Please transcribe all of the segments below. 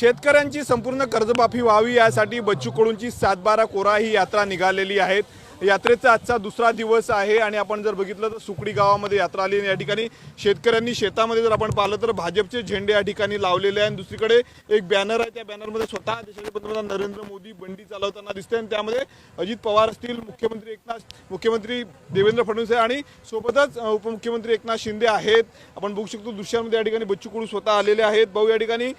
शेतकऱ्यांची संपूर्ण कर्जमाफी व्हावी यासाठी बच्चू कडूंची सातबारा कोरा ही यात्रा निघालेली आहे. यात्रेचा आजचा दुसरा दिवस आहे आणि आपण जर बघितलं तर सुकडी गावामध्ये यात्रा आली या ठिकाणी शेतकऱ्यांनी शेतामध्ये जर आपण पाहिलं तर भाजपचे झेंडे या ठिकाणी लावलेले आहे आणि दुसरीकडे एक बॅनर आहे त्या बॅनरमध्ये स्वतः देशाचे पंतप्रधान नरेंद्र मोदी बंडी चालवताना दिसते आणि त्यामध्ये अजित पवार असतील मुख्यमंत्री एकनाथ मुख्यमंत्री देवेंद्र फडणवीस आहे आणि सोबतच उपमुख्यमंत्री एकनाथ शिंदे आहेत. आपण बघू शकतो दृश्यांमध्ये या ठिकाणी बच्चू कडू स्वतः आलेले आहेत. भाऊ या ठिकाणी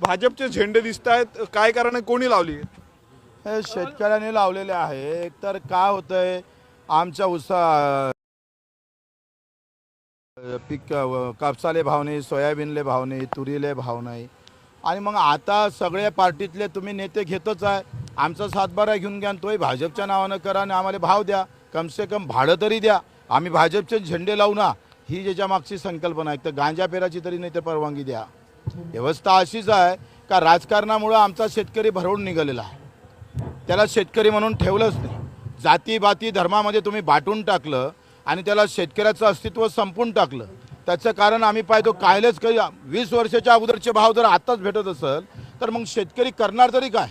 भाजपचे झेंडे दिसत आहेत काय कारण आहे? कोणी लावली हे शेतकऱ्यांनी लावलेले आहे. एकतर काय होतंय आमच्या उसा पीक कापसाले भाव नाही सोयाबीनले भाव नाही तुरीले भाव नाही. आणि मग आता सगळ्या पार्टीतले तुम्ही नेते घेतच आहे. आमचा सातबारा घेऊन घ्या आणि तोही भाजपच्या नावानं करा आणि आम्हाला भाव द्या. कमसे कम भाडं तरी द्या. आम्ही भाजपचे झेंडे लावू ना ही ज्याच्या मागची संकल्पना आहे. तर गांजा पेराची तरी नाही तर परवानगी द्या. व्यवस्था अशीच आहे का राजकारणामुळं आमचा शेतकरी भरवून निघालेला आहे. त्याला शेतकरी म्हणून ठेवलंच नाही. जाती बाती धर्मामध्ये तुम्ही बाटून टाकलं आणि त्याला शेतकऱ्याचं अस्तित्व संपून टाकलं. त्याचं कारण आम्ही पाहतो कायलेच काही वीस वर्षाच्या अगोदरचे भाव जर आत्ताच भेटत असेल तर मग शेतकरी करणार तरी काय?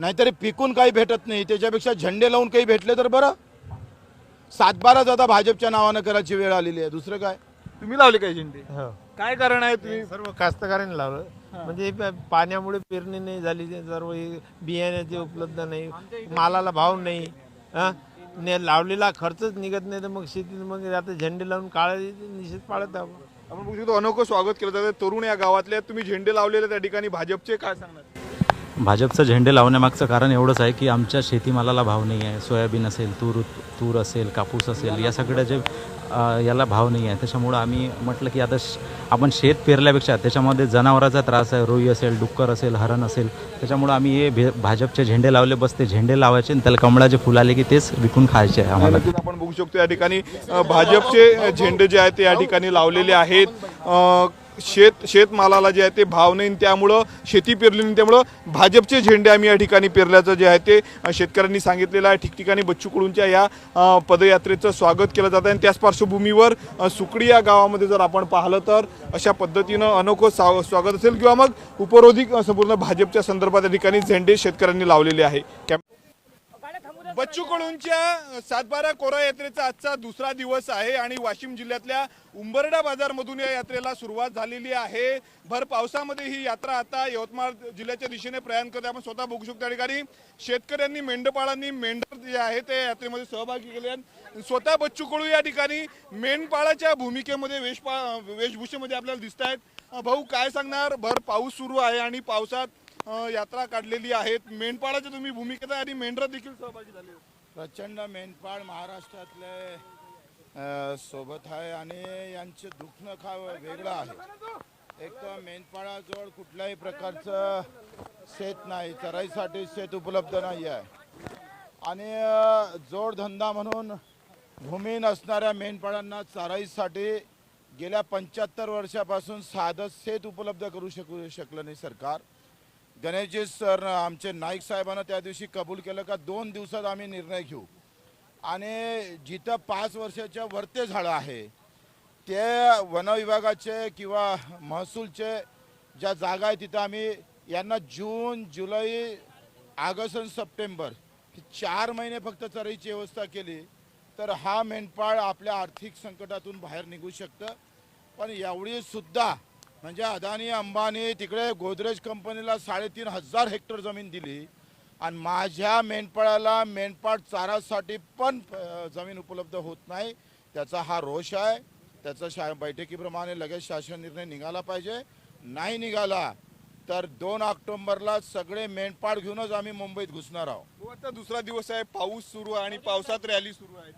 नाहीतरी पिकून काही भेटत नाही. त्याच्यापेक्षा झेंडे लावून काही भेटले तर बरं. सातबाराच आता भाजपच्या नावानं करायची वेळ आलेली आहे. दुसरं काय? तुम्ही लावले काय झेंडे? हो. काय कारण आहे तुम्ही? सर्व कास्तकारांनी लावलं. म्हणजे प- पाण्यामुळे पेरणी नाही झाली ते सर्व हे बियाण्याचे उपलब्ध नाही मालाला भाव नाही हा? ने लावलेला खर्चच निघत नाही तर मग शेतीत मग आता झेंडे लावून काळा निषेध पाळत आहोत. आपण बघू शकतो अनोखं स्वागत केलं जातं. तरुण या गावातले आहेत. तुम्ही झेंडे लावलेले त्या ठिकाणी. भाजपचे काय सांगणार? भाजपचं झेंडे लावण्यामागचं कारण एवढंच आहे की आमच्या शेतीमालाला भाव नाही आहे. सोयाबीन असेल तूर तूर असेल कापूस असेल या सगळ्या जे याला भाव नाही आहे. त्याच्यामुळं आम्ही म्हटलं की आता श- आपण शेत पेरल्यापेक्षा त्याच्यामध्ये जनावराचा त्रास आहे. रोई असेल डुक्कर असेल हरण असेल. त्याच्यामुळं आम्ही हे भे भाजपचे झेंडे लावले बसते. झेंडे लावायचे आणि त्याला कमळाचे फुल आले की तेच विकून खायचे आहे आम्हाला. आपण बघू शकतो या ठिकाणी भाजपचे झेंडे जे आहेत ते या ठिकाणी लावलेले आहेत. शेत शेतमालाला जे आहे ते भाव नाही त्यामुळं शेती पेरली नाही त्यामुळं भाजपचे झेंडे आम्ही या ठिकाणी पेरल्याचं जे आहे ते शेतकऱ्यांनी सांगितलेलं आहे. ठिकठिकाणी बच्चू कडूंच्या या पदयात्रेचं स्वागत केलं जातं आणि त्याच पार्श्वभूमीवर सुकडी या गावामध्ये जर आपण पाहिलं तर अशा पद्धतीनं अनोखं सा स्वागत असेल. किंवा मग उपरोधिक संपूर्ण भाजपच्या संदर्भात या ठिकाणी झेंडे शेतकऱ्यांनी लावलेले आहे. कॅम बच्चू कडूंच्या सातबारा कोरा यात्रेचा आजचा दुसरा दिवस आहे आणि वाशिम जिल्ह्यातल्या उंबरडा बाजारमधून या यात्रेला सुरुवात झालेली आहे. भर पावसामध्ये ही यात्रा आता यवतमाळ जिल्ह्याच्या दिशेने प्रयाण करते. आपण स्वतः बघू शकतो त्या ठिकाणी शेतकऱ्यांनी मेंढपाळांनी मेंढर जे आहे ते यात्रेमध्ये सहभागी केले स्वतः बच्चू कडू या ठिकाणी मेंढपाळाच्या भूमिकेमध्ये वेशपा वेशभूषेमध्ये आपल्याला दिसत आहेत भाऊ काय सांगणार? भर पाऊस सुरू आहे आणि पावसात यात्रा काढलेली आहेत. मेंढपाळाच्या तुम्ही भूमिकेत आहे आणि मेंढर देखील सहभागी झाले आहेत. प्रचंड मेंढपाळ महाराष्ट्रातले अ, सोबत आहे आणि यांचे दुखणं खा वेगळं आहे. एक तर मेंढपाळाजवळ कुठल्याही प्रकारचं शेत नाही चराईसाठी शेत उपलब्ध नाही आहे. आणि अ, जोडधंदा म्हणून भूमी नसणाऱ्या मेंढपाळांना चराईसाठी गेल्या पंच्याहत्तर वर्षापासून साधं शेत उपलब्ध करू शकू शकलं नाही सरकार. गणेशजी सर आमचे नाईक साहेबांना त्या दिवशी कबूल केलं का दोन दिवसात आम्ही निर्णय घेऊ. आणि जिथं पाच वर्षाच्या वरते झाडं आहे ते वनविभागाचे किंवा महसूलचे ज्या जागा आहे तिथं आम्ही यांना जून जुलै ऑगस्ट आणि सप्टेंबर ही चार महिने फक्त चरईची व्यवस्था केली तर हा मेंढपाळ आपल्या आर्थिक संकटातून बाहेर निघू शकतं. पण एवढीसुद्धा म्हणजे अदानी अंबानी तिकडे गोदरेज कंपनीला साडेतीन हजार हेक्टर जमीन दिली आणि माझ्या मेंढपाळाला मेंढपाळ चारासाठी पण जमीन उपलब्ध होत नाही. त्याचा हा रोष आहे. त्याचा शा बैठकीप्रमाणे लगेच शासन निर्णय निघाला पाहिजे. नाही निघाला तर दोन ऑक्टोंबरला सगळे मेंढपाळ घेऊनच आम्ही मुंबईत घुसणार आहोत. हो, आता दुसरा दिवस आहे. पाऊस सुरू आहे आणि पावसात रॅली सुरू आहे.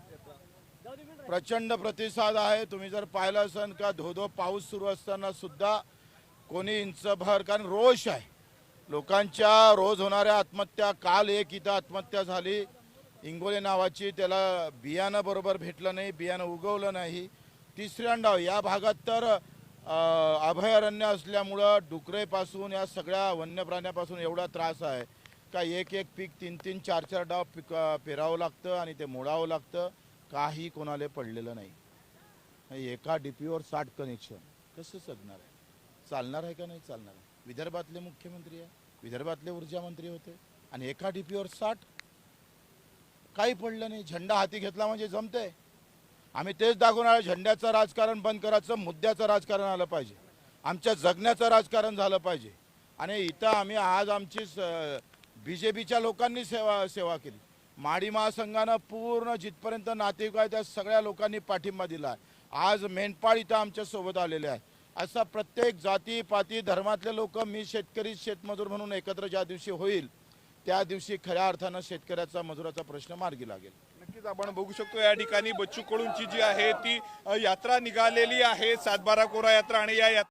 प्रचंड प्रतिसाद आहे. तुम्ही जर पाहिलं असेल का धोधो पाऊस सुरू असताना सुद्धा कोणी इंचभर कारण रोष आहे. लोकांच्या रोज होणाऱ्या आत्महत्या काल एक इथं आत्महत्या झाली. इंगोले नावाची त्याला बियाणं बरोबर भेटलं नाही बियाणं उगवलं नाही. तिसऱ्यांदा या भागात तर अभयारण्य असल्यामुळं डुकरेपासून या सगळ्या वन्य प्राण्यापासून एवढा त्रास आहे. का एक एक पीक तीन तीन चार चार डाव पिक पेरावं लागतं आणि ते मोडावं लागतं. काही कोणाला पडलेलं नाही. एका डीपीवर साठ कनेक्शन कसं जगणार आहे? चालणार आहे का नाही चालणार आहे? विदर्भातले मुख्यमंत्री आहे विदर्भातले ऊर्जा मंत्री होते आणि एका डीपीवर साठ काही पडलं नाही. झेंडा हाती घेतला म्हणजे जमतंय. आम्ही तेच दाखवून आलो झेंड्याचं राजकारण बंद करायचं मुद्द्याचं राजकारण आलं पाहिजे. आमच्या जगण्याचं राजकारण झालं पाहिजे. आणि इथं आम्ही आज आमची बी जे पीच्या लोकांनी सेवा सेवा केली. माडी महासंघानं पूर्ण जिथपर्यंत नातेवाईक आहे त्या सगळ्या लोकांनी पाठिंबा दिला आहे. आज मेंढपाळ इथं आमच्यासोबत आलेले आहे असा प्रत्येक जाती पाती धर्मातले लोक मी शेतकरी शेतमजूर म्हणून एकत्र ज्या दिवशी होईल त्या दिवशी खऱ्या अर्थानं शेतकऱ्याचा मजुराचा प्रश्न मार्गी लागेल. नक्कीच आपण बघू शकतो या ठिकाणी बच्चू कडूंची जी आहे ती यात्रा निघालेली आहे. सातबारा कोरा यात्रा आणि या यात्रा